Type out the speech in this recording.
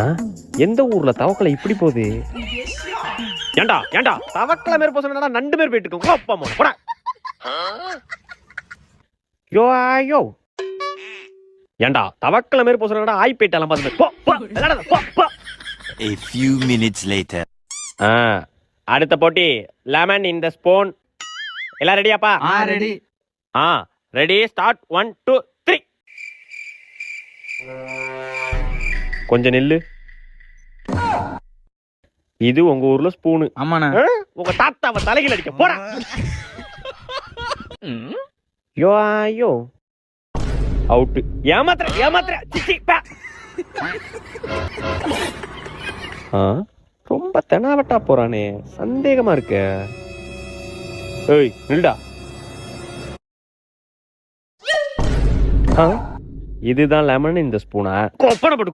ஆ? எந்த ஊர்ல? தவக்கலை இப்படி போகுது. ஏண்டா ஏண்டா? தவக்கலை மேல சொன்னா நண்டு பேர் போயிட்டு இருக்கோம். அப்பா அம்மா போடா. யோ ஐயோ ஏண்டா தவக்கலை போக சொன்னா ஆய் போயிட்டாலாம் பார்த்து போ போ விளையாடாத, போ போ. A few minutes later. ஆ அடுத்த போட்டி. லெமன் இன் த ஸ்பூன் எல்லாம் ரெடியாப்பா ஆ ரெடி ஆ ready start one two three கொஞ்சம் நில்லு. இது உங்க ஊர்ல ஸ்பூனு ஆமாண்ணா. உங்க தாத்தாவை தலைகள் அடிக்க. போடா. யோ ஐயோ. அவுட் ஏமாத்துற ஏமாத்துற. ஆ? ரொம்ப தெனாவட்டா போறானே. சந்தேகமா இருக்க. ஏய் நில்டா இதுதான் லெமன் இந்த ஸ்பூனா கொப்பனை போட்டு